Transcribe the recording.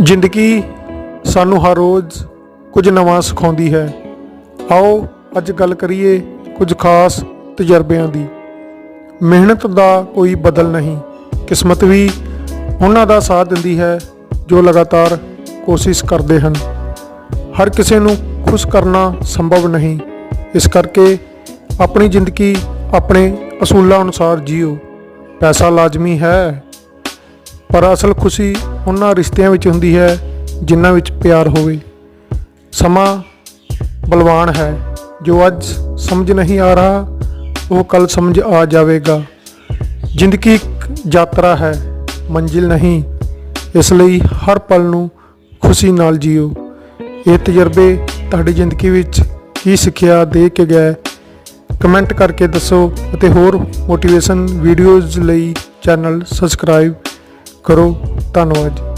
ਜ਼ਿੰਦਗੀ ਸਾਨੂੰ ਹਰ ਰੋਜ਼ ਕੁਝ ਨਵਾਂ ਸਿਖਾਉਂਦੀ ਹੈ। ਆਓ ਅੱਜ ਗੱਲ ਕਰੀਏ ਕੁਝ ਖਾਸ ਤਜਰਬਿਆਂ ਦੀ। ਮਿਹਨਤ ਦਾ ਕੋਈ ਬਦਲ ਨਹੀਂ, ਕਿਸਮਤ ਵੀ ਉਹਨਾਂ ਦਾ ਸਾਥ ਦਿੰਦੀ ਹੈ ਜੋ ਲਗਾਤਾਰ ਕੋਸ਼ਿਸ਼ ਕਰਦੇ ਹਨ। ਹਰ ਕਿਸੇ ਨੂੰ ਖੁਸ਼ ਕਰਨਾ ਸੰਭਵ ਨਹੀਂ, ਇਸ ਕਰਕੇ ਆਪਣੀ ਜ਼ਿੰਦਗੀ ਆਪਣੇ ਅਸੂਲਾਂ ਅਨੁਸਾਰ ਜੀਓ। ਪੈਸਾ ਲਾਜ਼ਮੀ ਹੈ, ਪਰ ਅਸਲ ਖੁਸ਼ੀ ਉਹਨਾਂ ਰਿਸ਼ਤਿਆਂ ਵਿੱਚ ਹੁੰਦੀ ਹੈ ਜਿਨ੍ਹਾਂ ਵਿੱਚ ਪਿਆਰ ਹੋਵੇ। ਸਮਾਂ ਬਲਵਾਨ ਹੈ। ਜੋ ਅੱਜ ਸਮਝ ਨਹੀਂ ਆ ਰਹਾ, ਉਹ ਕੱਲ ਸਮਝ ਆ ਜਾਵੇਗਾ। ਜ਼ਿੰਦਗੀ ਇੱਕ ਯਾਤਰਾ ਹੈ, ਮੰਜ਼ਿਲ ਨਹੀਂ। ਇਸ ਲਈ ਹਰ ਪਲ ਨੂੰ ਖੁਸ਼ੀ ਨਾਲ ਜੀਓ। ਇਹ ਤਜਰਬੇ ਤੁਹਾਡੀ ਜ਼ਿੰਦਗੀ ਵਿੱਚ ਕੀ ਸਿੱਖਿਆ ਦੇ ਕੇ ਗਏ? ਕਮੈਂਟ ਕਰਕੇ ਦੱਸੋ ਅਤੇ ਹੋਰ ਮੋਟੀਵੇਸ਼ਨ ਵੀਡੀਓਜ਼ ਲਈ ਚੈਨਲ ਸਬਸਕ੍ਰਾਈਬ ਕਰੋ। Tanode.